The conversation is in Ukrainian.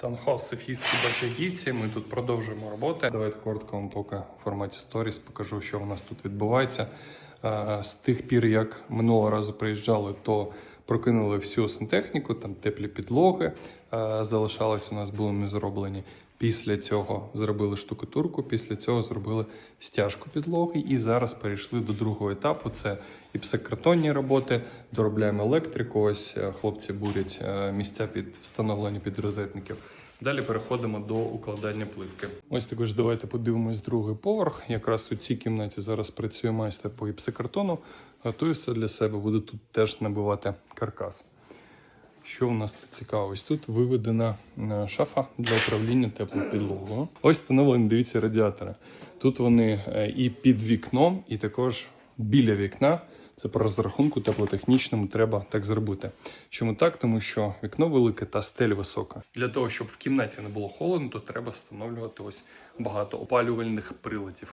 Таунхаус Софійські Бачагівці. Ми тут продовжуємо роботи. Давайте коротко вам поки в форматі сторіс покажу, що у нас тут відбувається. З тих пір, як минулого разу приїжджали, то прокинули всю сантехніку, там теплі підлоги залишалися у нас були не зроблені. Після цього зробили штукатурку, після цього зробили стяжку підлоги, і зараз перейшли до другого етапу. Це і іпсокартонні роботи, доробляємо електрику. Ось е, хлопці бурять е, місця під встановлення підрозетників. Далі переходимо до укладання плитки. Ось також давайте подивимось другий поверх. Якраз у цій кімнаті зараз працює майстер по іпсокартону. Готую все для себе. Буду тут теж набивати каркас. Що у нас тут цікаво? Тут виведена е, шафа для управління теплою підлогою. Ось встановлені, дивіться, радіатори. Тут вони е, і під вікном, і також біля вікна. Це по розрахунку теплотехнічному треба так зробити. Чому так? Тому що вікно велике та стель висока. Для того, щоб в кімнаті не було холодно, то треба встановлювати ось багато опалювальних приладів.